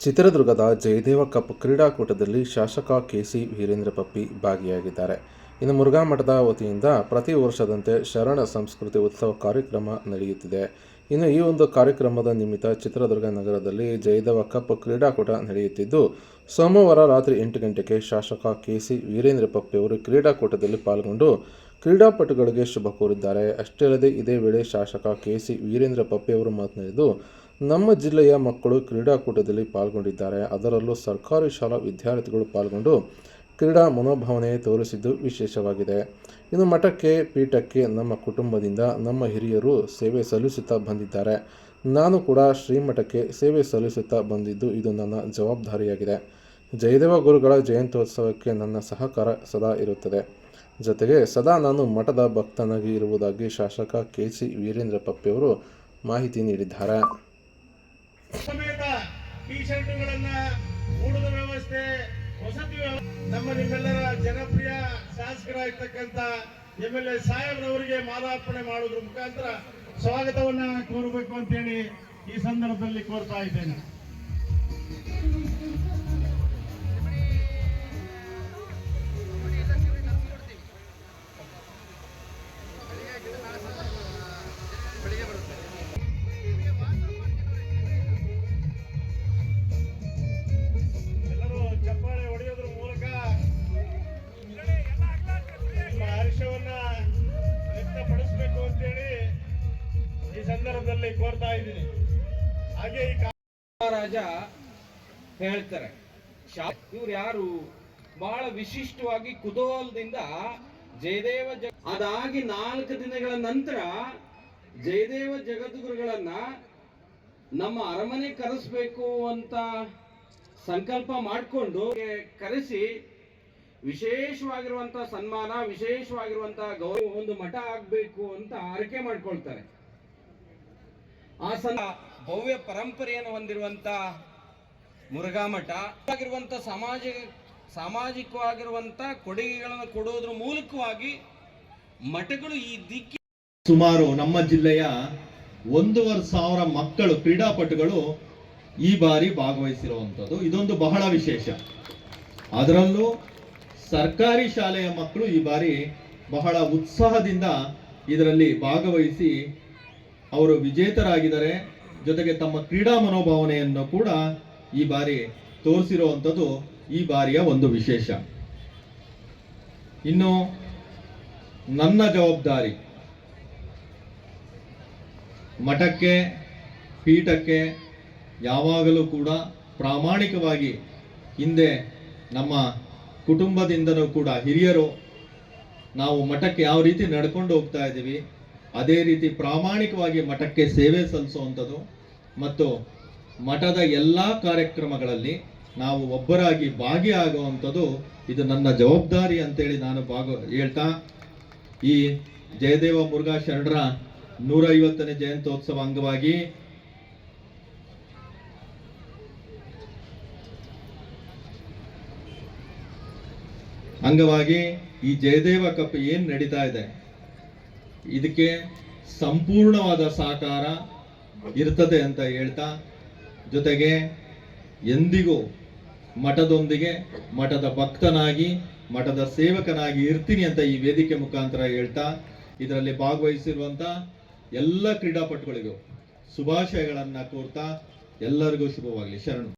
ಚಿತ್ರದುರ್ಗದ ಜಯದೇವ ಕಪ್ ಕ್ರೀಡಾಕೂಟದಲ್ಲಿ ಶಾಸಕ ಕೆಸಿ ವೀರೇಂದ್ರ ಪಪ್ಪಿ ಭಾಗಿಯಾಗಿದ್ದಾರೆ. ಇನ್ನು ಮುರುಘಾ ಮಠದ ವತಿಯಿಂದ ಪ್ರತಿ ವರ್ಷದಂತೆ ಶರಣ ಸಂಸ್ಕೃತಿ ಉತ್ಸವ ಕಾರ್ಯಕ್ರಮ ನಡೆಯುತ್ತಿದೆ. ಇನ್ನು ಈ ಒಂದು ಕಾರ್ಯಕ್ರಮದ ನಿಮಿತ್ತ ಚಿತ್ರದುರ್ಗ ನಗರದಲ್ಲಿ ಜಯದೇವ ಕಪ್ ಕ್ರೀಡಾಕೂಟ ನಡೆಯುತ್ತಿದ್ದು, ಸೋಮವಾರ ರಾತ್ರಿ ಎಂಟು ಗಂಟೆಗೆ ಶಾಸಕ ಕೆಸಿ ವೀರೇಂದ್ರ ಪಪ್ಪಿ ಅವರು ಕ್ರೀಡಾಕೂಟದಲ್ಲಿ ಪಾಲ್ಗೊಂಡು ಕ್ರೀಡಾಪಟುಗಳಿಗೆ ಶುಭ ಕೋರಿದ್ದಾರೆ. ಅಷ್ಟೇ ಅಲ್ಲದೆ ಇದೇ ವೇಳೆ ಶಾಸಕ ಕೆಸಿ ವೀರೇಂದ್ರ ಪಪ್ಪಿ ಅವರು ಮಾತನಾಡಿದ್ದು ನಮ್ಮ ಜಿಲ್ಲೆಯ ಮಕ್ಕಳು ಕ್ರೀಡಾಕೂಟದಲ್ಲಿ ಪಾಲ್ಗೊಂಡಿದ್ದಾರೆ. ಅದರಲ್ಲೂ ಸರ್ಕಾರಿ ಶಾಲಾ ವಿದ್ಯಾರ್ಥಿಗಳು ಪಾಲ್ಗೊಂಡು ಕ್ರೀಡಾ ಮನೋಭಾವನೆ ತೋರಿಸಿದ್ದು ವಿಶೇಷವಾಗಿದೆ. ಇನ್ನು ಮಠಕ್ಕೆ, ಪೀಠಕ್ಕೆ ನಮ್ಮ ಕುಟುಂಬದಿಂದ ನಮ್ಮ ಹಿರಿಯರು ಸೇವೆ ಸಲ್ಲಿಸುತ್ತಾ ಬಂದಿದ್ದಾರೆ. ನಾನು ಕೂಡ ಶ್ರೀಮಠಕ್ಕೆ ಸೇವೆ ಸಲ್ಲಿಸುತ್ತಾ ಬಂದಿದ್ದು ಇದು ನನ್ನ ಜವಾಬ್ದಾರಿಯಾಗಿದೆ. ಜಯದೇವ ಗುರುಗಳ ಜಯಂತ್ಯೋತ್ಸವಕ್ಕೆ ನನ್ನ ಸಹಕಾರ ಸದಾ ಇರುತ್ತದೆ. ಜೊತೆಗೆ ಸದಾ ನಾನು ಮಠದ ಭಕ್ತನಾಗಿ ಇರುವುದಾಗಿ ಶಾಸಕ ಕೆ ಸಿ ವೀರೇಂದ್ರ ಪಪ್ಪಿಯವರು ಮಾಹಿತಿ ನೀಡಿದ್ದಾರೆ. ಸಮೇತ ಟಿ ಶರ್ಟ್ಗಳನ್ನ ಊಟದ ವ್ಯವಸ್ಥೆ, ವಸತಿ ವ್ಯವಸ್ಥೆ. ನಮ್ಮ ನಿಮ್ಮೆಲ್ಲರ ಜನಪ್ರಿಯ ಶಾಸಕರಾಗಿರ್ತಕ್ಕಂಥ ಎಂ ಎಲ್ ಎ ಸಾಹೇಬ್ರವರಿಗೆ ಮಾಲಾರ್ಪಣೆ ಮಾಡೋದ್ರ ಮುಖಾಂತರ ಸ್ವಾಗತವನ್ನ ಕೋರಬೇಕು ಅಂತೇಳಿ ಈ ಸಂದರ್ಭದಲ್ಲಿ ಕೋರ್ತಾ ಇದ್ದೇನೆ. ಸಂದರ್ಭದಲ್ಲಿ ಕೋರ್ತಾ ಇದ್ದೀನಿ. ಹಾಗೆ ಈ ರಾಜ ಹೇಳ್ತಾರೆ ಇವ್ರು ಯಾರು? ಬಹಳ ವಿಶಿಷ್ಟವಾಗಿ ಕುತೂಹಲದಿಂದ ಜಯದೇವ ಜಗ ಅದಾಗಿ ನಾಲ್ಕು ದಿನಗಳ ನಂತರ ಜಯದೇವ ಜಗದ್ಗುರುಗಳನ್ನ ನಮ್ಮ ಅರಮನೆ ಕರೆಸಬೇಕು ಅಂತ ಸಂಕಲ್ಪ ಮಾಡಿಕೊಂಡು ಕರೆಸಿ ವಿಶೇಷವಾಗಿರುವಂತ ಸನ್ಮಾನ, ವಿಶೇಷವಾಗಿರುವಂತ ಗೌರವ ಒಂದು ಮಠ ಆಗ್ಬೇಕು ಅಂತ ಆರೈಕೆ ಮಾಡ್ಕೊಳ್ತಾರೆ. ಆ ಸಲ ಭವ್ಯ ಪರಂಪರೆಯನ್ನು ಹೊಂದಿರುವಂತ ಮುರುಘಾ ಮಠ ಆಗಿರುವಂತ ಸಮಾಜ, ಸಾಮಾಜಿಕವಾಗಿರುವಂತ ಕೊಡುಗೆಗಳನ್ನು ಕೊಡುವುದರ ಮೂಲಕವಾಗಿ ಮಠಗಳು ಈ ದಿಕ್ಕಿ ಸುಮಾರು ನಮ್ಮ ಜಿಲ್ಲೆಯ ಒಂದೂವರೆ ಸಾವಿರ ಮಕ್ಕಳು, ಕ್ರೀಡಾಪಟುಗಳು ಈ ಬಾರಿ ಭಾಗವಹಿಸಿರುವಂಥದ್ದು. ಇದೊಂದು ಬಹಳ ವಿಶೇಷ. ಅದರಲ್ಲೂ ಸರ್ಕಾರಿ ಶಾಲೆಯ ಮಕ್ಕಳು ಈ ಬಾರಿ ಬಹಳ ಉತ್ಸಾಹದಿಂದ ಇದರಲ್ಲಿ ಭಾಗವಹಿಸಿ ಅವರು ವಿಜೇತರಾಗಿದ್ದಾರೆ. ಜೊತೆಗೆ ತಮ್ಮ ಕ್ರೀಡಾ ಮನೋಭಾವನೆಯನ್ನು ಕೂಡ ಈ ಬಾರಿ ತೋರಿಸಿರುವಂಥದ್ದು ಈ ಬಾರಿಯ ಒಂದು ವಿಶೇಷ. ಇನ್ನು ನನ್ನ ಜವಾಬ್ದಾರಿ. ಮಠಕ್ಕೆ, ಪೀಠಕ್ಕೆ ಯಾವಾಗಲೂ ಕೂಡ ಪ್ರಾಮಾಣಿಕವಾಗಿ ಹಿಂದೆ ನಮ್ಮ ಕುಟುಂಬದಿಂದನೂ ಕೂಡ ಹಿರಿಯರು ನಾವು ಮಠಕ್ಕೆ ಯಾವ ರೀತಿ ನಡ್ಕೊಂಡು ಹೋಗ್ತಾ ಇದ್ದೀವಿ ಅದೇ ರೀತಿ ಪ್ರಾಮಾಣಿಕವಾಗಿ ಮಠಕ್ಕೆ ಸೇವೆ ಸಲ್ಲಿಸುವಂಥದ್ದು ಮತ್ತು ಮಠದ ಎಲ್ಲ ಕಾರ್ಯಕ್ರಮಗಳಲ್ಲಿ ನಾವು ಒಬ್ಬರಾಗಿ ಭಾಗಿಯಾಗುವಂಥದ್ದು ಇದು ನನ್ನ ಜವಾಬ್ದಾರಿ ಅಂತೇಳಿ ನಾನು ಭಾಗ ಹೇಳ್ತಾ, ಈ ಜಯದೇವ ಮುರುಘಾ ಶರಣರ ನೂರ ಐವತ್ತನೇ ಜಯಂತ್ಯೋತ್ಸವ ಅಂಗವಾಗಿ ಅಂಗವಾಗಿ ಈ ಜಯದೇವ ಕಪ್ ಏನ್ ನಡೀತಾ ಇದೆ? ಇದಕ್ಕೆ ಸಂಪೂರ್ಣವಾದ ಸಹಕಾರ ಇರ್ತದೆ ಅಂತ ಹೇಳ್ತಾ, ಜೊತೆಗೆ ಎಂದಿಗೂ ಮಠದೊಂದಿಗೆ ಮಠದ ಭಕ್ತನಾಗಿ, ಮಠದ ಸೇವಕನಾಗಿ ಇರ್ತೀನಿ ಅಂತ ಈ ವೇದಿಕೆ ಮುಖಾಂತರ ಹೇಳ್ತಾ, ಇದರಲ್ಲಿ ಭಾಗವಹಿಸಿರುವಂತ ಎಲ್ಲ ಕ್ರೀಡಾಪಟುಗಳಿಗೂ ಶುಭಾಶಯಗಳನ್ನು ಕೋರ್ತಾ, ಎಲ್ಲರಿಗೂ ಶುಭವಾಗಲಿ. ಶರಣು.